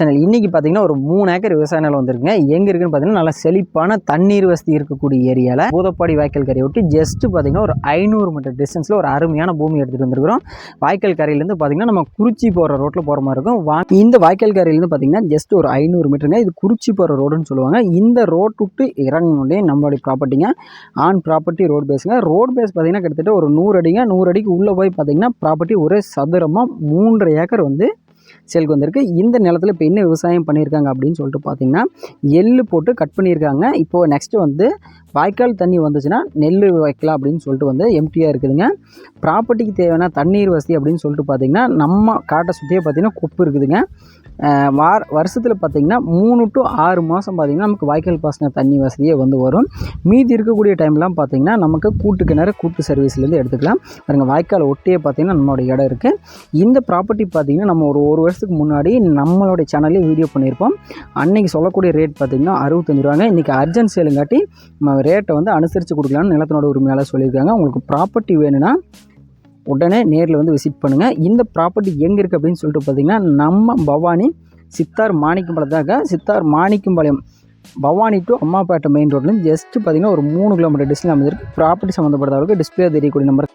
Channel இன்றைக்கி பார்த்தீங்கன்னா ஒரு மூணு ஏக்கர் விவசாய நிலம் வந்திருக்குங்க. எங்கே இருக்குன்னு பார்த்தீங்கன்னா நல்லா செழிப்பான தண்ணீர் வசதி இருக்கக்கூடிய ஏரியாவில் பூதப்பாடி வாய்க்கால் கரையை ஒட்டி ஜஸ்ட்டு பார்த்தீங்கன்னா ஒரு ஐநூறு மீட்டர் டிஸ்டன்ஸில் ஒரு அருமையான பூமி எடுத்துகிட்டு வந்திருக்கிறோம். வாய்க்கால் கரையிலேருந்து பார்த்தீங்கன்னா நம்ம குறிச்சி போகிற ரோட்டில் போகிற மாதிரி இருக்கும். வா இந்த வாய்க்கால் கரையிலேருந்து பார்த்தீங்கன்னா ஜஸ்ட் ஒரு ஐநூறு மீட்டருங்க இது குறிச்சி போகிற ரோடுன்னு சொல்லுவாங்க. இந்த ரோட் விட்டு இறங்கினோடனே நம்மளுடைய ப்ராப்பர்ட்டிங்க ஆன் ப்ராப்பர்ட்டி ரோட் பேஸுங்க ரோட் பேஸ் பார்த்தீங்கன்னா கிட்டத்தட்ட ஒரு நூறு அடிங்க. நூறு அடிக்கு உள்ளே போய் பார்த்தீங்கன்னா ப்ராப்பர்ட்டி ஒரே சதுரமாக மூன்றரை ஏக்கர் வந்து சேலுக்கு வந்திருக்கு. இந்த நிலத்தில் இப்போ என்ன விவசாயம் பண்ணியிருக்காங்க அப்படின்னு சொல்லிட்டு பார்த்தீங்கன்னா எள்ளு போட்டு கட் பண்ணியிருக்காங்க இப்போது நெக்ஸ்ட்டு வந்து வாய்க்கால் தண்ணி வந்துச்சுன்னா நெல் வைக்கலாம் அப்படின்னு சொல்லிட்டு வந்து எம்டியாக இருக்குதுங்க. ப்ராப்பர்ட்டிக்கு தேவையான தண்ணீர் வசதி அப்படின்னு சொல்லிட்டு பார்த்தீங்கன்னா நம்ம காட்டை சுற்றியே பார்த்தீங்கன்னா குப்பு இருக்குதுங்க. வார வருஷத்தில் பார்த்திங்கன்னா மூணு டு ஆறு மாதம் பார்த்தீங்கன்னா நமக்கு வாய்க்கால் பாசன தண்ணி வசதியே வந்து வரும். மீதி இருக்கக்கூடிய டைம்லாம் பார்த்தீங்கன்னா நமக்கு கூட்டு கிணறு கூட்டு சர்வீஸ்லேருந்து எடுத்துக்கலாம். பாருங்க வாய்க்கால் ஒட்டியே பார்த்தீங்கன்னா நம்மளோட இடம் இருக்குது இந்த ப்ராப்பர்ட்டி பார்த்தீங்கன்னா நம்ம ஒரு ஒரு வருஷத்துக்கு முன்னாடி நம்மளுடைய சேனல்லே வீடியோ பண்ணியிருப்போம். அன்னைக்கு சொல்லக்கூடிய ரேட் பார்த்தீங்கன்னா அறுபத்தஞ்சு ரூபாங்க. இன்றைக்கி அர்ஜென்ட் சேலுங்காட்டி நம்ம ரேட்டை வந்து அனுசரித்து கொடுக்கலாம்னு நிலத்தினோட உரிமையாளர் சொல்லியிருக்காங்க. உங்களுக்கு ப்ராப்பர்ட்டி வேணும்னா உடனே நேரில் வந்து விசிட் பண்ணுங்கள் இந்த ப்ராப்பர்ட்டி எங்கே இருக்குது அப்படின்னு சொல்லிட்டு பார்த்தீங்கன்னா நம்ம பவானி சித்தார் மாணிக்கம்பாளையம் சித்தார் மாணிக்கம்பாளையம் பவானி டு அம்மாப்பேட்டை மெயின் ரோட்லேருந்து ஜஸ்ட் பார்த்தீங்கன்னா ஒரு மூணு கிலோமீட்டர் டிஸ்டன்ஸ் அமைஞ்சிருக்கு. ப்ராப்பர்ட்டி சம்மந்தப்பட்டவர்களுக்கு டிஸ்பிளே தெரியக்கூடிய நம்பர்